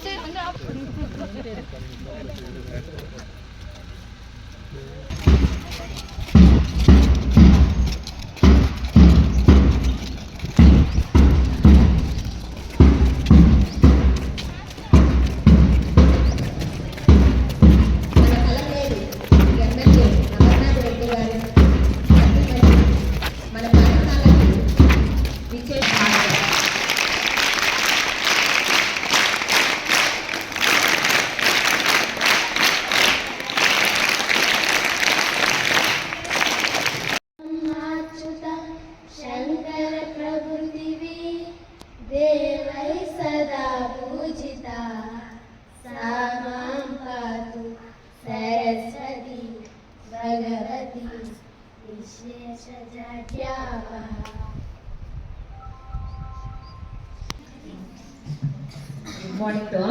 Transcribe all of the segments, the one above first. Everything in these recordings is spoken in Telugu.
감사합니다. మార్నింగ్ టు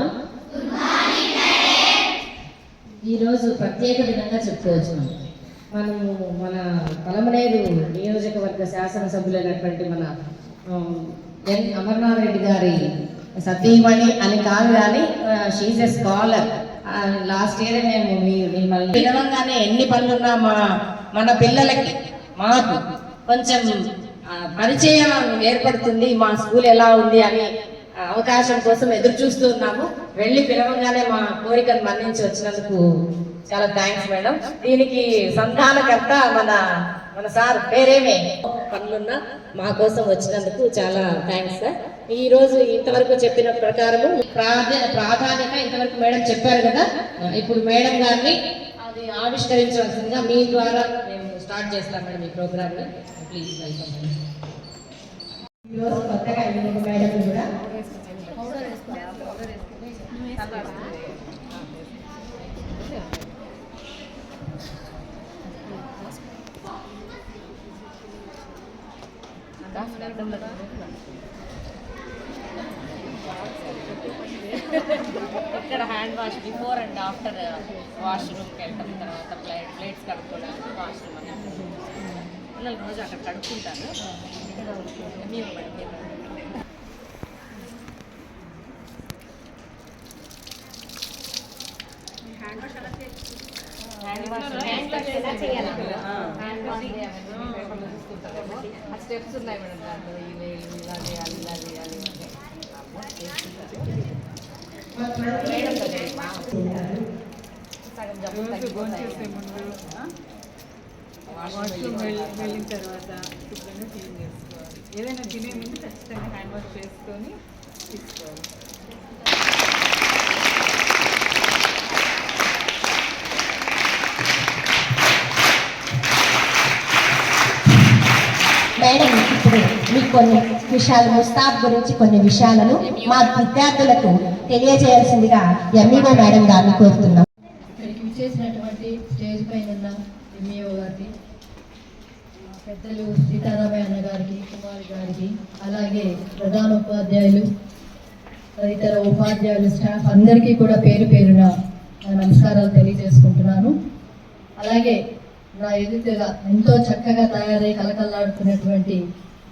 ఈరోజు ప్రత్యేక దినంగా చెప్పుకోవచ్చు మనం. మనము మన పలమనేరు నియోజకవర్గ శాసనసభ్యులైనటువంటి మన ఎన్ అమర్నాథ్ రెడ్డి గారి సతీమణి అని కాదు కానీ she's a scholar last year మేము మీ- మిమ్మల్ని వినవంగానే ఎన్ని పనులున్నా మా మన పిల్లలకి మాకు. కొంచెం పరిచయం ఏర్పడుతుంది. మా స్కూల్ ఎలా ఉంది అని అవకాశం కోసం ఎదురు చూస్తూ ఉన్నాము. వెళ్ళి పిలవగానే మా కోరికను మన్నించి వచ్చినందుకు చాలా థ్యాంక్స్ మేడం దీనికి సంధానకర్త మన మన సార్ పేరేమే. పనులున్న మా కోసం వచ్చినందుకు చాలా థ్యాంక్స్ సార్ ఈ రోజు ఇంతవరకు చెప్పిన ప్రకారము ప్రాధా ప్రాధాన్యత ఇంతవరకు మేడం చెప్పారు కదా. ఇప్పుడు మేడం గారిని అది ఆవిష్కరించవలసిందిగా మీ ద్వారా స్టార్ట్ చేస్తాం మేడం ఈ ప్రోగ్రామ్ ప్లీజ్ వెల్కమ్ ఈరోజు కొత్తగా ఎన్నిక మేడం కూడా. ఇక్కడ hand wash before and after వాష్రూమ్కి వెళ్ళటం తర్వాత ప్లేట్ ప్లేట్స్ కడుక్కోవడానికి వాష్రూమ్ అని పిల్లలు రోజు అక్కడ కడుక్కుంటారు. మీరు మేడం, మీరు madam. Hand wash hand wash ఎలా చేయాలి? హ్యాండ్ వాష్ ఆ స్టెప్స్ ఉన్నాయి మేడం దాంట్లో. ఇది ఇలా చేయాలి ఇలా చేయాలి. వాష్రూమ్ వాష్రూమ్ వెళ్ళిన తర్వాత శుభ్రంగా క్లీన్ చేసుకోవాలి ఏదైనా తినే ముందు ఖచ్చితంగా హ్యాండ్ వాష్ చేసుకొని తీసుకోవాలి మేడం ఇప్పుడు మీకు కొన్ని విషయాలు ముస్తాబ్ గురించి కొన్ని విషయాలను మా విద్యార్థులకు తెలియజేయాల్సిందిగా ఎంఈఓ మేడం గారిని కోరుతున్నాం. ఇక్కడికి చేసినటువంటి స్టేజ్ పైన ఉన్న ఎంఈఓ గారికి పెద్దలు సీతారామయ్య గారికి కుమార్ గారికి అలాగే ప్రధాన ఉపాధ్యాయులు తదితర ఉపాధ్యాయులు స్టాఫ్ అందరికీ కూడా పేరు పేరున నమస్కారాలు తెలియజేసుకుంటున్నాను. అలాగే నా ఎదుటగా ఎంతో చక్కగా తయారై కలకల్లాడుతున్నటువంటి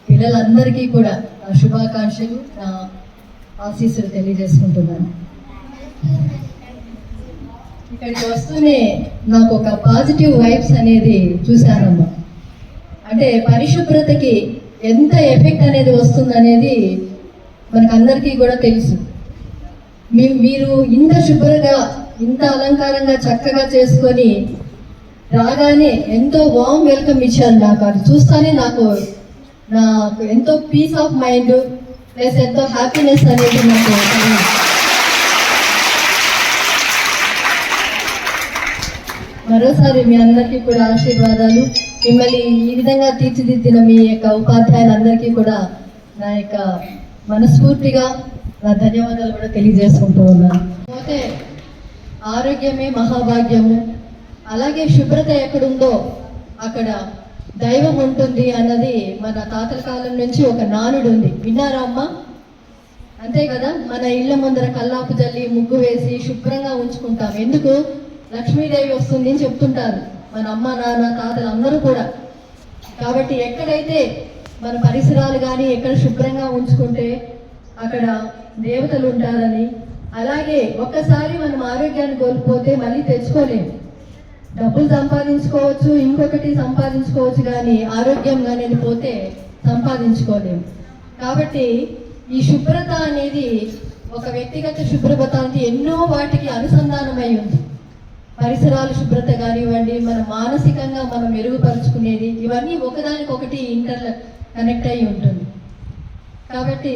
పిల్లలందరికీ కూడా నా శుభాకాంక్షలు నా ఆశీస్సులు తెలియజేసుకుంటున్నాను. ఇక్కడికి వస్తూనే నాకు ఒక పాజిటివ్ వైబ్స్ అనేది చూశానమ్మా. అంటే పరిశుభ్రతకి ఎంత ఎఫెక్ట్ అనేది వస్తుంది అనేది మనకు అందరికీ కూడా తెలుసు. మీ మీరు ఇంత శుభ్రంగా ఇంత అలంకారంగా చక్కగా చేసుకొని రాగానే ఎంతో వామ్ వెల్కమ్ ఇచ్చారు నాకు. అది చూస్తానే నాకు నాకు ఎంతో పీస్ ఆఫ్ మైండ్ ప్లస్ ఎంతో హ్యాపీనెస్ అనేది నాకు మరోసారి మీ అందరికీ కూడా ఆశీర్వాదాలు. మిమ్మల్ని ఈ విధంగా తీర్చిదిద్దిన మీ యొక్క ఉపాధ్యాయులందరికీ కూడా నా యొక్క మనస్ఫూర్తిగా నా ధన్యవాదాలు కూడా తెలియజేసుకుంటూ ఉన్నాను. పోతే ఆరోగ్యమే మహాభాగ్యము. అలాగే శుభ్రత ఎక్కడుందో అక్కడ దైవం ఉంటుంది అన్నది మన తాతల కాలం నుంచి ఒక నానుడు ఉంది. విన్నారా అమ్మా? అంతే కదా మన ఇళ్ళ ముందర కల్లాపు జల్లి ముగ్గు వేసి శుభ్రంగా ఉంచుకుంటాం. ఎందుకు? లక్ష్మీదేవి వస్తుంది అని చెప్తుంటారు. మన అమ్మ నాన్న తాతలు అందరూ కూడా. కాబట్టి ఎక్కడైతే మన పరిసరాలు కానీ ఎక్కడ శుభ్రంగా ఉంచుకుంటే అక్కడ దేవతలు ఉంటారని అలాగే ఒక్కసారి మనం ఆరోగ్యాన్ని కోల్పోతే మళ్ళీ తెచ్చుకోలేము. డబ్బులు సంపాదించుకోవచ్చు ఇంకొకటి సంపాదించుకోవచ్చు కానీ ఆరోగ్యం అనేది పోతే సంపాదించుకోలేము కాబట్టి ఈ శుభ్రత అనేది ఒక వ్యక్తిగత శుభ్రత అంటే ఎన్నో వాటికి అనుసంధానమై ఉంది. పరిసరాల శుభ్రత కానివ్వండి మన మానసికంగా మనం మెరుగుపరుచుకునేది ఇవన్నీ ఒకదానికొకటి ఇంటర్ కనెక్ట్ అయి ఉంటుంది. కాబట్టి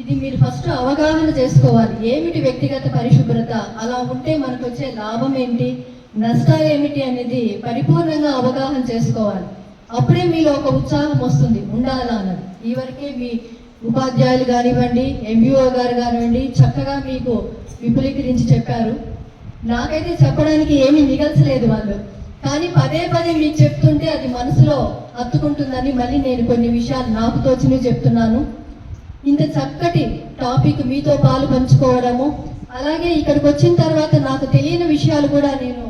ఇది మీరు ఫస్ట్ అవగాహన చేసుకోవాలి. ఏమిటి వ్యక్తిగత పరిశుభ్రత? అలా ఉంటే మనకు వచ్చే లాభం ఏంటి? నష్టాలు ఏమిటి అనేది పరిపూర్ణంగా అవగాహన చేసుకోవాలి. అప్పుడే మీలో ఒక ఉత్సాహం వస్తుంది ఉండాలా అన్నది. ఈ వరకే మీ ఉపాధ్యాయులు కానివ్వండి ఎంబీఓ గారు కానివ్వండి చక్కగా మీకు విపులీకరించి చెప్పారు. నాకైతే చెప్పడానికి ఏమీ మిగల్చలేదు వాళ్ళు. కానీ పదే పదే మీకు చెప్తుంటే అది మనసులో హత్తుకుంటుందని మళ్ళీ నేను కొన్ని విషయాలు నాకు తోచినవి చెప్తున్నాను. ఇంత చక్కటి టాపిక్ మీతో పాలు పంచుకోవడము అలాగే ఇక్కడికి వచ్చిన తర్వాత నాకు తెలియని విషయాలు కూడా నేను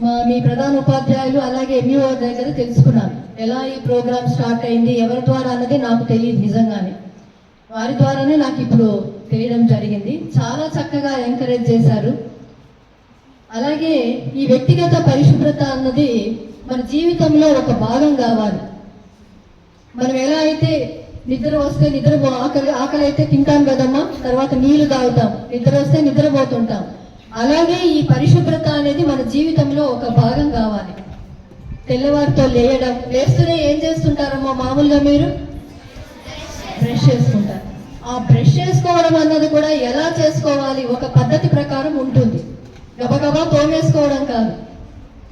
మీ ప్రధాన ఉపాధ్యాయులు అలాగే ఎంఈఓ దగ్గర తెలుసుకున్నాను ఎలా ఈ ప్రోగ్రామ్ స్టార్ట్ అయింది ఎవరి ద్వారా అన్నది నాకు తెలియదు నిజంగానే. వారి ద్వారానే నాకు ఇప్పుడు తెలియడం జరిగింది. చాలా చక్కగా ఎంకరేజ్ చేశారు. అలాగే ఈ వ్యక్తిగత పరిశుభ్రత అన్నది మన జీవితంలో ఒక భాగం కావాలి. మనం ఎలా అయితే నిద్ర వస్తే నిద్ర ఆకలి ఆకలి అయితే తింటాం కదమ్మా తర్వాత నీళ్ళు తాగుతాం. నిద్ర వస్తే నిద్రపోతుంటాం. అలాగే ఈ పరిశుభ్రత అనేది మన జీవితంలో ఒక భాగం కావాలి. తెల్లవారితో లేయడం లేస్తూనే ఏం చేస్తుంటారమ్మా మామూలుగా మీరు? బ్రష్ చేసుకుంటారు. ఆ బ్రష్ చేసుకోవడం అన్నది కూడా ఎలా చేసుకోవాలి? ఒక పద్ధతి ప్రకారం ఉంటుంది. గబగబా తోమేసుకోవడం కాదు.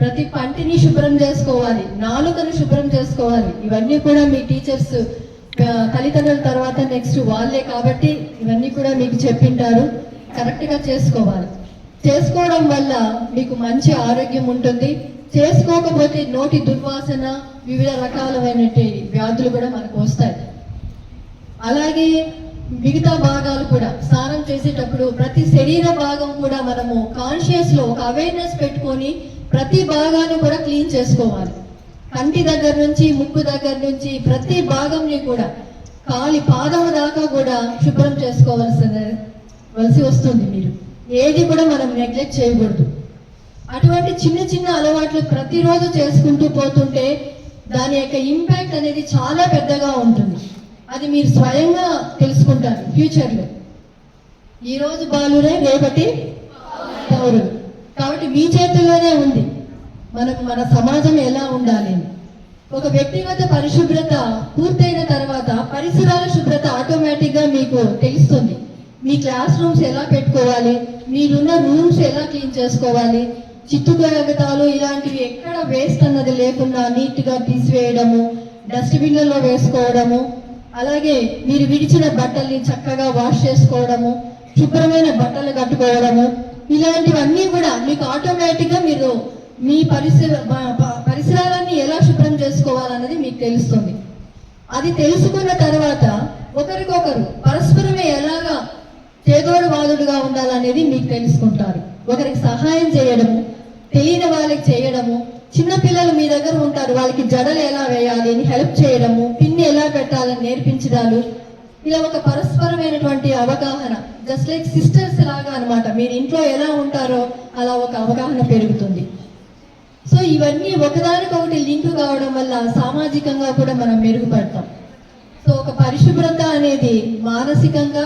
ప్రతి పంటిని శుభ్రం చేసుకోవాలి. నాలుకను శుభ్రం చేసుకోవాలి. ఇవన్నీ కూడా మీ టీచర్స్ తల్లిదండ్రుల తర్వాత నెక్స్ట్ వాళ్ళే కాబట్టి ఇవన్నీ కూడా మీకు చెప్పింటారు. కరెక్ట్గా చేసుకోవాలి. చేసుకోవడం వల్ల మీకు మంచి ఆరోగ్యం ఉంటుంది. చేసుకోకపోతే నోటి దుర్వాసన వివిధ రకాలమైనటువంటి వ్యాధులు కూడా మనకు వస్తాయి. అలాగే మిగతా భాగాలు కూడా స్నానం చేసేటప్పుడు ప్రతి శరీర భాగం కూడా మనము కాన్షియస్లో ఒక అవేర్నెస్ పెట్టుకొని ప్రతి భాగాన్ని కూడా క్లీన్ చేసుకోవాలి. కంటి దగ్గర నుంచి ముక్కు దగ్గర నుంచి ప్రతి భాగంని కూడా కాలి పాదం దాకా కూడా శుభ్రం చేసుకోవాల్సిన వలసి వస్తుంది మీరు. ఏది కూడా మనం నెగ్లెక్ట్ చేయకూడదు. అటువంటి చిన్న చిన్న అలవాట్లు ప్రతిరోజు చేసుకుంటూ పోతుంటే దాని యొక్క ఇంపాక్ట్ అనేది చాలా పెద్దగా ఉంటుంది. అది మీరు స్వయంగా తెలుసుకుంటారు ఫ్యూచర్లో ఈరోజు బాలురే రేపటి పౌరులు. కాబట్టి మీ చేతుల్లోనే ఉంది. మనం మన సమాజం ఎలా ఉండాలి ఒక వ్యక్తిగత పరిశుభ్రత పూర్తయిన తర్వాత పరిసరాల శుభ్రత ఆటోమేటిక్గా మీకు తెలుస్తుంది. మీ క్లాస్ రూమ్స్ ఎలా పెట్టుకోవాలి? మీరున్న రూమ్స్ ఎలా క్లీన్ చేసుకోవాలి? చిత్తు ఇలాంటివి ఎక్కడ వేస్ట్ అన్నది లేకుండా నీట్గా తీసివేయడము డస్ట్బిన్లలో వేసుకోవడము అలాగే మీరు విడిచిన బట్టల్ని చక్కగా వాష్ చేసుకోవడము శుభ్రమైన బట్టలు కట్టుకోవడము ఇలాంటివన్నీ కూడా మీకు ఆటోమేటిక్గా మీరు మీ పరిసర పరిసరాలన్నీ ఎలా శుభ్రం చేసుకోవాలన్నది మీకు తెలుస్తుంది. అది తెలుసుకున్న తర్వాత ఒకరికొకరు పరస్పరమే ఎలాగా చేగోడివాదుడుగా ఉండాలనేది మీకు తెలుసుకుంటారు. ఒకరికి సహాయం చేయడము తెలియని వాళ్ళకి చేయడము చిన్న పిల్లలు మీ దగ్గర ఉంటారు వాళ్ళకి జడలు ఎలా వేయాలి అని హెల్ప్ చేయడము పిన్ని ఎలా పెట్టాలని నేర్పించడాలు ఇలా ఒక పరస్పరమైనటువంటి అవగాహన జస్ట్ లైక్ సిస్టర్స్ లాగా అనమాట మీరు ఇంట్లో ఎలా ఉంటారో అలా ఒక అవగాహన పెరుగుతుంది. సో ఇవన్నీ ఒకదానికొకటి లింక్ కావడం వల్ల సామాజికంగా కూడా మనం మెరుగుపడతాం. సో ఒక పరిశుభ్రత అనేది మానసికంగా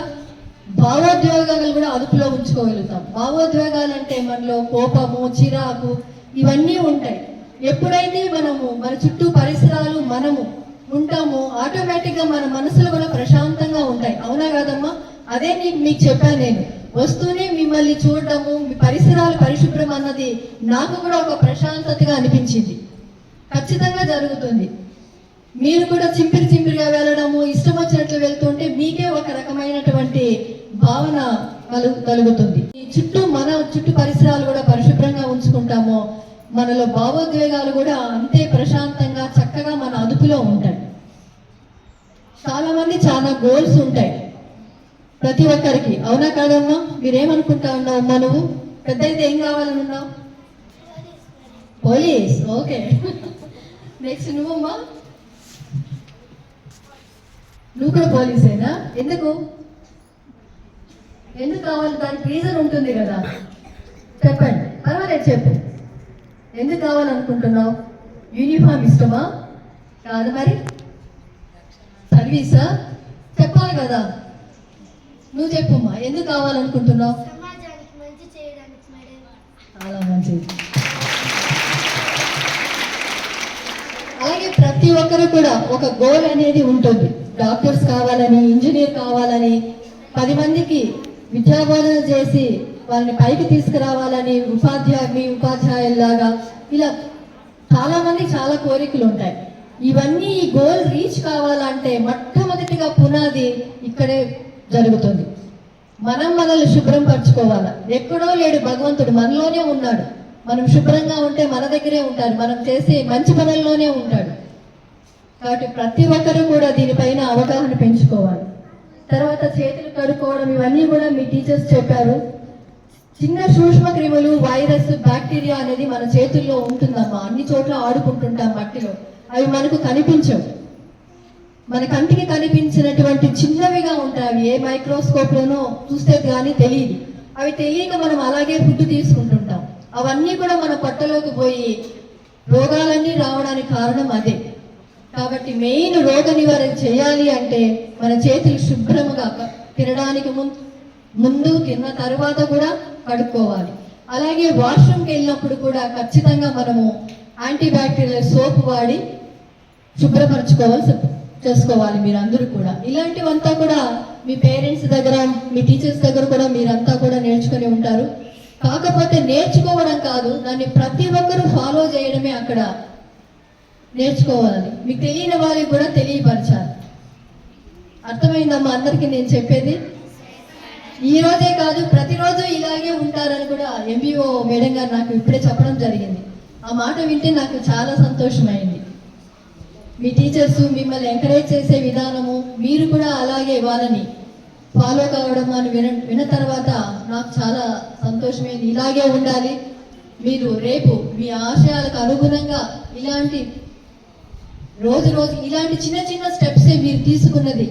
భావోద్వేగాలు కూడా అదుపులో ఉంచుకోగలుగుతాం. భావోద్వేగాలు అంటే మనలో కోపము చిరాకు ఇవన్నీ ఉంటాయి. ఎప్పుడైతే మనము మన చుట్టూ పరిసరాలు మనము ఉంటామో ఆటోమేటిక్గా మన మనసులు కూడా ప్రశాంతంగా ఉంటాయి. అవునా కాదమ్మా? అదే నీకు మీకు చెప్పాను నేను. వస్తూనే మిమ్మల్ని చూడటము మీ పరిసరాలు పరిశుభ్రం అన్నది నాకు కూడా ఒక ప్రశాంతతగా అనిపించింది. ఖచ్చితంగా జరుగుతుంది. మీరు కూడా చింపిరి చింపిరిగా వెళ్ళడము ఇష్టం వచ్చినట్లు వెళ్తుంటే మీకే ఒక రకమైనటువంటి భావన కలుగు కలుగుతుంది. ఈ చుట్టూ మన చుట్టూ పరిసరాలు కూడా పరిశుభ్రంగా ఉంచుకుంటామో. మనలో భావోద్వేగాలు కూడా అంతే ప్రశాంతంగా చక్కగా మన అదుపులో ఉంటాయి. చాలా మంది చాలా గోల్స్ ఉంటాయి ప్రతి ఒక్కరికి. అవునా కాదమ్మా మీరేమనుకుంటా ఉన్నావు అమ్మా నువ్వు? పెద్ద అయితే ఏం కావాలని ఉన్నావు? పోలీస్. ఓకే. నెక్స్ట్ నువ్వమ్మా? నువ్వు కూడా పోలీసేనా ఎందుకు? ఎందుకు కావాలి? దానికి రీజన్ ఉంటుంది కదా. చెప్పండి. పర్వాలేదు చెప్పు. ఎందుకు కావాలనుకుంటున్నావు? యూనిఫామ్ ఇష్టమా? కాదు మరి. సర్వీసా చెప్పాలి కదా. నువ్వు చెప్పుమ్మా ఎందుకు కావాలనుకుంటున్నావు? చాలా మంచిది. అలాగే ప్రతి ఒక్కరు కూడా ఒక గోల్ అనేది ఉంటుంది. డాక్టర్స్ కావాలని ఇంజనీర్ కావాలని పది మందికి విద్యాబోధన చేసి వాళ్ళని పైకి తీసుకురావాలని ఉపాధ్యాయ మీ ఉపాధ్యాయుల్లాగా ఇలా చాలామంది చాలా కోరికలు ఉంటాయి. ఇవన్నీ ఈ గోల్ రీచ్ కావాలంటే మొట్టమొదటిగా పునాది ఇక్కడే జరుగుతుంది. మనం మనల్ని శుభ్రం పరచుకోవాలి? ఎక్కడో లేడు భగవంతుడు మనలోనే ఉన్నాడు. మనం శుభ్రంగా ఉంటే మన దగ్గరే ఉంటాడు. మనం చేసే మంచి పనుల్లోనే ఉంటాడు. కాబట్టి ప్రతి ఒక్కరూ కూడా దీనిపైన అవగాహన పెంచుకోవాలి. తర్వాత చేతులు కడుక్కోవడం ఇవన్నీ కూడా మీ టీచర్స్ చెప్పారు. చిన్న సూక్ష్మ క్రిములు వైరస్ బ్యాక్టీరియా అనేది మన చేతుల్లో ఉంటుందమ్మా. అన్ని చోట్ల ఆడుకుంటుంటాం మట్టిలో. అవి మనకు కనిపించవు. మన కంటికి కనిపించినటువంటి చిన్నవిగా ఉంటాయి అవి. ఏ మైక్రోస్కోప్లోనో చూస్తే కానీ తెలియదు. అవి తెలియక మనం అలాగే ఫుడ్ తీసుకుంటుంటాం. అవన్నీ కూడా మన పొట్టలోకి పోయి రోగాలన్నీ రావడానికి కారణం అదే. కాబట్టి మెయిన్ రోగ నివారణ చేయాలి అంటే మన చేతులు శుభ్రముగా తినడానికి ముందు ముందు తిన్న తర్వాత కూడా కడుక్కోవాలి. అలాగే వాష్రూమ్కి వెళ్ళినప్పుడు కూడా ఖచ్చితంగా మనము యాంటీబ్యాక్టీరియల్ సోప్ వాడి శుభ్రపరచుకోవాల్సి చేసుకోవాలి మీరందరూ కూడా. ఇలాంటివంతా కూడా మీ పేరెంట్స్ దగ్గర మీ టీచర్స్ దగ్గర కూడా మీరంతా కూడా నేర్చుకుని ఉంటారు. కాకపోతే నేర్చుకోవడం కాదు దాన్ని ప్రతి ఒక్కరూ ఫాలో చేయడమే అక్కడ నేర్చుకోవాలని మీకు తెలియని వారికి కూడా తెలియపరచాలి. అర్థమైందమ్మా అందరికీ నేను చెప్పేది? ఈ రోజే కాదు ప్రతిరోజు ఇలాగే ఉంటారని కూడా ఎంబీఓ మేడం గారు నాకు ఇప్పుడే చెప్పడం జరిగింది. ఆ మాట వింటే నాకు చాలా సంతోషమైంది. మీ టీచర్స్ మిమ్మల్ని ఎంకరేజ్ చేసే విధానము మీరు కూడా అలాగే వాళ్ళని ఫాలో కావడం అని విన విన్న తర్వాత నాకు చాలా సంతోషమైంది. ఇలాగే ఉండాలి. మీరు రేపు మీ ఆశయాలకు అనుగుణంగా ఇలాంటి రోజు రోజు ఇలాంటి చిన్న చిన్న స్టెప్సే మీరు తీసుకున్నది.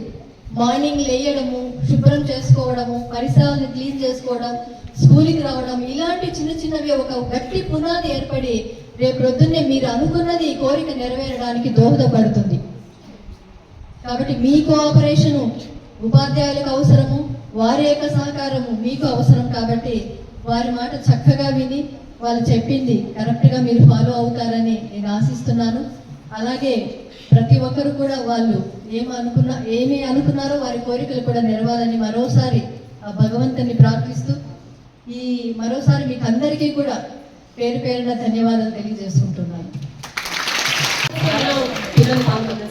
మార్నింగ్ లేయడము శుభ్రం చేసుకోవడము పరిసరాలను క్లీన్ చేసుకోవడం స్కూల్కి రావడం ఇలాంటి చిన్న చిన్నవి ఒక గట్టి పునాది ఏర్పడి రేపు ప్రొద్దున్నే మీరు అనుకున్నది ఈ కోరిక నెరవేరడానికి దోహదపడుతుంది. కాబట్టి మీ కోఆపరేషను ఉపాధ్యాయులకు అవసరము వారి యొక్క సహకారము మీకు అవసరం కాబట్టి వారి మాట చక్కగా విని వాళ్ళు చెప్పింది కరెక్ట్గా మీరు ఫాలో అవుతారని నేను ఆశిస్తున్నాను. అలాగే ప్రతి ఒక్కరు కూడా వాళ్ళు ఏమి అనుకున్న ఏమి అనుకున్నారో వారి కోరికలు కూడా నెరవాలని మరోసారి ఆ భగవంతుని ప్రార్థిస్తూ ఈ మరోసారి మీకు అందరికీ కూడా పేరు పేరున ధన్యవాదాలు తెలియజేసుకుంటున్నాను. పిల్లలు పాల్గొన్నారు.